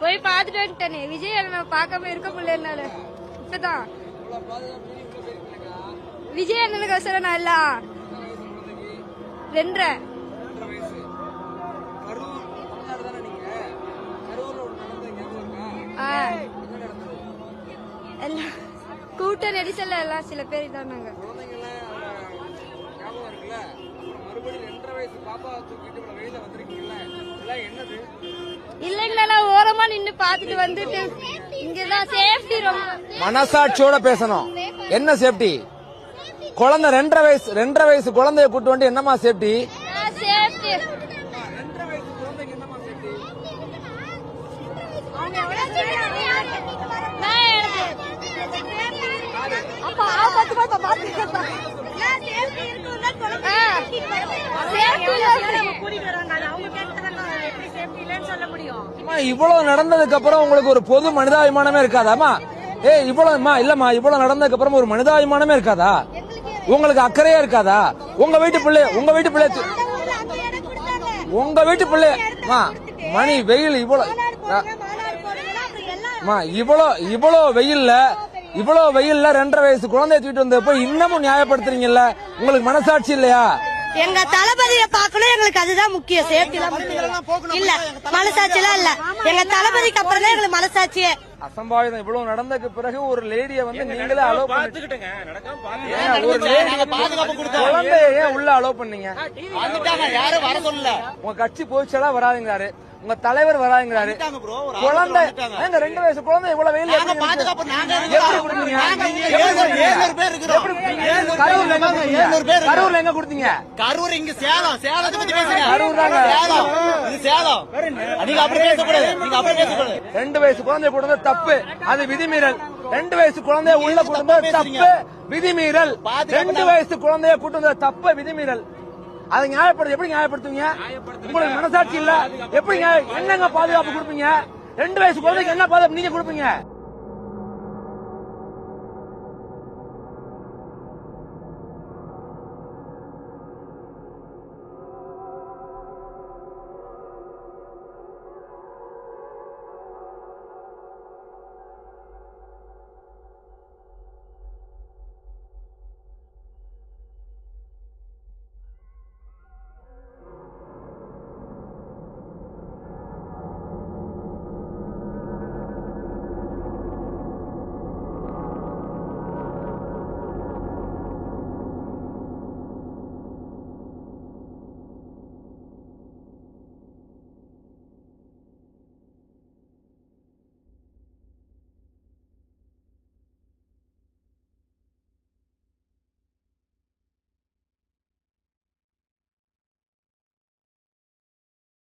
போய் பார்த்துட்டு வந்துட்டேனே. விஜய் அண்ணனை பார்க்காம இருக்க முடியல என்னால. இப்பதான். விஜய் அண்ணனுக்கு அவசரம் நான் இல்ல. ரெண்டரை. எல்லாம் கூட்ட நெரிசல்ல எல்லாம் சில பேர் இதானாங்க இல்லைங்களா ஓரமா நின்னு பார்த்துட்டு வந்துட்டு இங்கதான் சேஃப்டி ரொம்ப. மனசாட்சியோட பேசணும். என்ன சேஃப்டி குழந்தை ரெண்டரை வயசு ரெண்டரை வயசு குழந்தைய கூட்டு வந்து என்னமா சேஃப்டி சேஃப்டி சேஃப்டி இவ்வளவு நடந்ததுக்கு அப்புறம் உங்களுக்கு ஒரு பொது மனிதாபிமானமே இருக்காதாமா ஏ இவ்வளவுமா இல்லம்மா இவ்வளவு நடந்ததுக்கு அப்புறம் ஒரு மனிதாபிமானமே இருக்காதா? உங்களுக்கு அக்கறையே இருக்காதா? உங்க வீட்டு பிள்ளை உங்க வீட்டு பிள்ளை உங்க வீட்டு பிள்ளை அம்மா, மணி வெயில் இவ்வளவு அம்மா, இவ்வளோ இவ்வளோ வெயில்ல இவ்வளோ வெயில்ல ரெண்டரை வயசு குழந்தைய தூக்கிட்டு வந்தப்போ இன்னமும் நியாயப்படுத்துறீங்கல்ல? உங்களுக்கு மனசாட்சி இல்லையா? எங்க தளபதிய பார்க்கணும் எங்களுக்கு அதுதான் முக்கியம். சேஃப்டி இல்ல மனசாட்சிலாம் இல்ல. எங்க தளபதிக்கு அப்புறம் தான் எங்களுக்கு மனசாட்சியே. அசம்பாவிதம் இவ்வளவு நடந்ததுக்கு பிறகு ஒரு லேடிய வந்து நீங்களே அலோ பாத்துக்கிட்டேங்க பாத்து ஏன் உள்ள அலோ பண்ணீங்க? வந்துட்டாங்க யாரும் வர சொல்லல. உங்க கட்சி பொதுச்செயலா வராதுங்கிறாரு உங்க தலைவர் ஆறு குழந்தை. ஏங்க ரெண்டு வயசு குழந்தை இவ்வளவு வெயில் கரூர்ல எங்க கொடுத்தீங்க? கரூர் இங்க சேலம். சேலத்தை பத்தி பேசுங்க. கரூர் தாங்க. சேலம். நீங்க அப்படி பேசக்கூடாது. நீங்க அப்படி பேசக்கூடாது. ரெண்டு வயசு குழந்தைய கொண்டு வந்தது தப்பு. அது விதிமீறல். ரெண்டு வயசு குழந்தைய உள்ள கொண்டு வந்தது தப்பு. விதிமீறல். ரெண்டு வயசு குழந்தைய கூட்டு தப்பு. விதிமீறல். அதை நியாயப்படுத்த எப்படி நியாயப்படுத்துவீங்க? உங்களுக்கு மனசாட்சி இல்ல. எப்படி என்னங்க பாதுகாப்பு கொடுப்பீங்க? ரெண்டு வயசு குழந்தைக்கு என்ன பாதுகாப்பு நீங்க கொடுப்பீங்க?